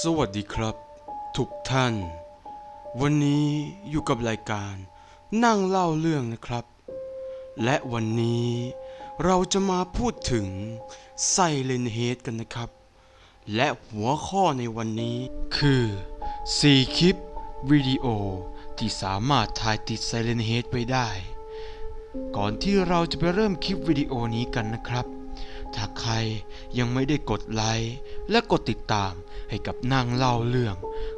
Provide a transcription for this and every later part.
สวัสดีครับ ทุกท่าน วันนี้อยู่กับรายการนั่งเล่าเรื่องนะครับ และวันนี้เราจะมาพูดถึงไซเลนเฮดกันนะครับ และหัวข้อในวันนี้คือ 4 คลิปวิดีโอที่สามารถถ่ายติดไซเลนเฮดไว้ได้ ก่อนที่เราจะไปเริ่มคลิปวิดีโอนี้กันนะครับ ถ้าใครยังไม่ได้กดไลค์และกดติดตามให้กับนางเล่าเรื่อง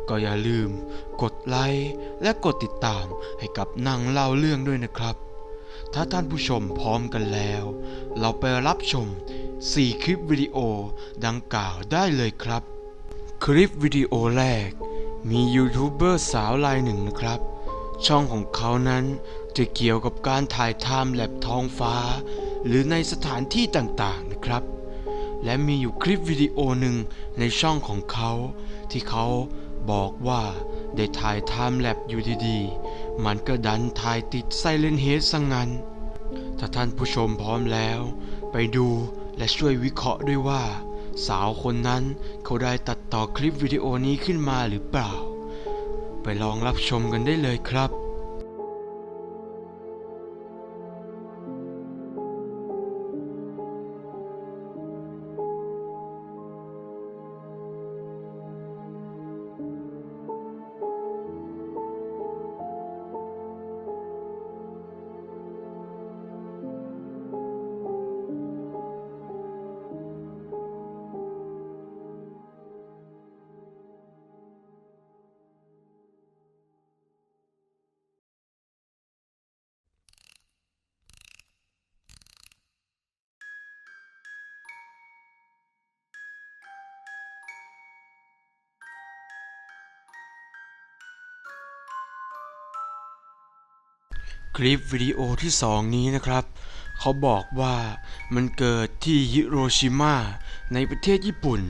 ก็อย่าลืมกดไลค์และกดติดตามให้กับนางเล่าเรื่องด้วยนะครับ ถ้าท่านผู้ชมพร้อมกันแล้ว เราไปรับชม 4 คลิปวิดีโอดังกล่าวได้เลยครับ คลิปวิดีโอแรก มียูทูบเบอร์สาวรายหนึ่งนะครับ ช่องของเขานั้นจะเกี่ยวกับการถ่ายไทม์แลบท้องฟ้า หรือในสถานที่ต่าง ครับ และมีอยู่คลิปวิดีโอหนึ่งในช่องของเขา ที่เขาบอกว่าได้ถ่ายไทม์แลบอยู่ดีๆ มันก็ดันถ่ายติดไซเลนเฮดซะงั้น ถ้าท่านผู้ชมพร้อมแล้ว ไปดูและช่วยวิเคราะห์ด้วยว่า สาวคนนั้นเขาได้ตัดต่อคลิปวิดีโอนี้ขึ้นมาหรือเปล่า ไปลองรับชมกันได้เลยครับ คลิปวิดีโอที่สองนี้นะครับ เขาบอกว่ามันเกิดที่ฮิโรชิมาในประเทศญี่ปุ่น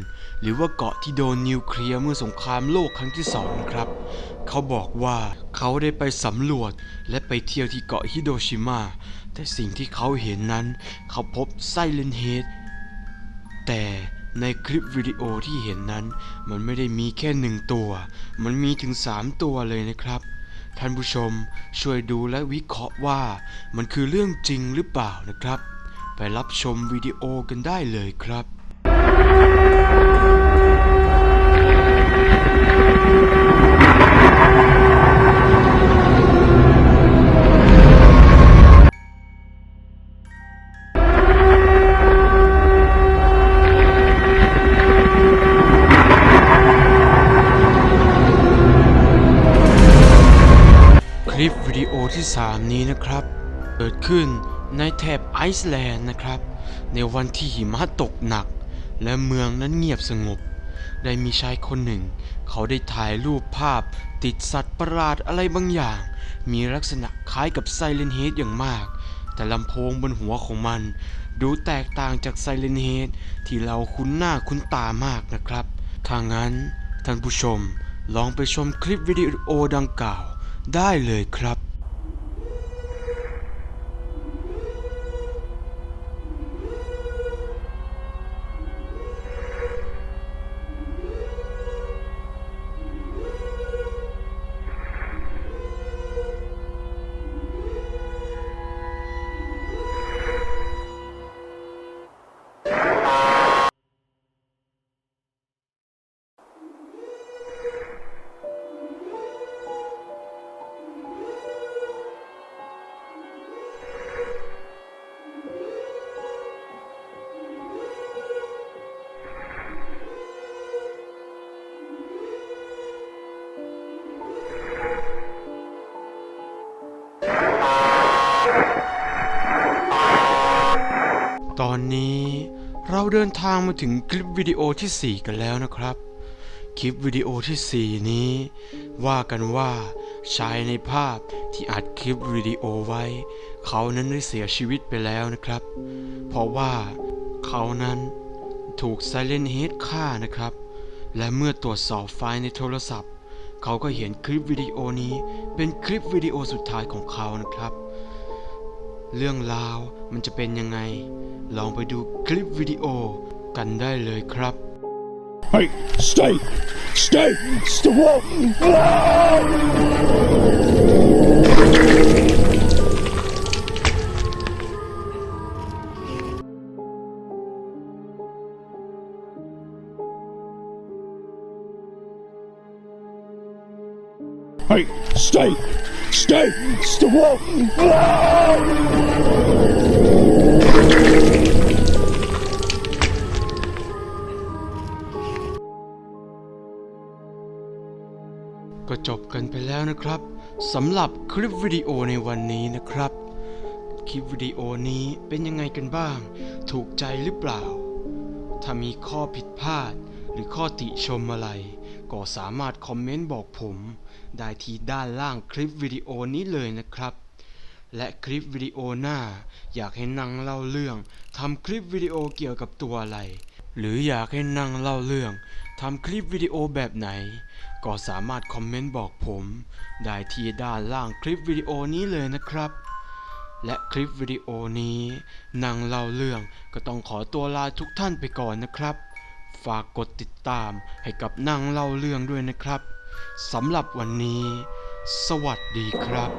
หรือว่าเกาะที่โดนนิวเคลียร์เมื่อสงครามโลกครั้งที่สองนะครับ เขาบอกว่าเขาได้ไปสำรวจและไปเที่ยวที่เกาะฮิโรชิมาแต่สิ่งที่เขาเห็นนั้น เขาพบไซเลนเฮดแต่ในคลิปวิดีโอที่เห็นนั้น มันไม่ได้มีแค่หนึ่งตัว มันมีถึง 3 ตัวเลยนะครับ ท่านผู้ชมช่วยดูและวิเคราะห์ว่ามันคือเรื่องจริงหรือเปล่านะครับ ไปรับชมวิดีโอกันได้เลยครับ ดีโอที่ 3 นี้นะครับ เกิดขึ้นในแถบไอซ์แลนด์นะครับ ในวันที่หิมะตกหนัก และเมืองนั้นเงียบสงบ ได้มีชายคนหนึ่ง เขาได้ถ่ายรูปภาพติดสัตว์ประหลาดอะไรบางอย่าง มีลักษณะคล้ายกับไซเลนเฮดอย่างมาก แต่ลำโพงบนหัวของมัน ดูแตกต่างจากไซเลนเฮดที่เราคุ้นหน้าคุ้นตามากนะครับถ้างั้นท่านผู้ชมลองไปชมคลิปวิดีโอดังกล่าวได้เลยครับ เราเดินทางมาถึงคลิปวิดีโอทีสี่4 กันแล้วนะครับ คลิปวิดีโอทีสี่ 4 นี้ ว่ากันว่าชายในภาพที่อัดคลิปวิดีโอไว้ เขานั้นได้เสียชีวิตไปแล้วนะครับ เพราะว่าเขานั้นถูกไซเลนเฮดฆ่านะครับ และเมื่อตรวจสอบไฟล์ในโทรศัพท์ เขาก็เห็นคลิปวิดีโอนี้เป็นคลิปวิดีโอสุดท้ายของเขานะครับ เรื่องราวมันจะเป็นยังไง ลองไปดูคลิปวิดีโอกันได้เลยครับ Hey, stay! Stay! Stay! Whoa! เฮ้ย stay stay stay Whoa! Whoa! ก็จบกันไปแล้วนะครับสำหรับคลิปวิดีโอในวันนี้นะครับ คลิปวิดีโอนี้เป็นยังไงกันบ้าง ถูกใจหรือเปล่า ถ้ามีข้อผิดพลาดหรือข้อติชมอะไร ก็สามารถคอมเมนต์บอกผม ได้ที่ด้านล่างคลิปวิดีโอนี้เลยนะครับ และคลิปวิดีโอหน้า อยากให้นั่งเล่าเรื่องทำคลิปวิดีโอเกี่ยวกับตัวอะไร หรืออยากให้นั่งเล่าเรื่องทำคลิปวิดีโอแบบไหน ก็สามารถคอมเมนต์บอกผม ได้ที่ด้านล่างคลิปวิดีโอนี้เลยนะครับและคลิปวิดีโอนี้นังเล่าเรื่องก็ต้องขอตัวลาทุกท่านไปก่อนนะครับ ฝากกดติดตามให้กับนั่งเล่าเรื่องด้วยนะครับสำหรับวันนี้ สวัสดีครับ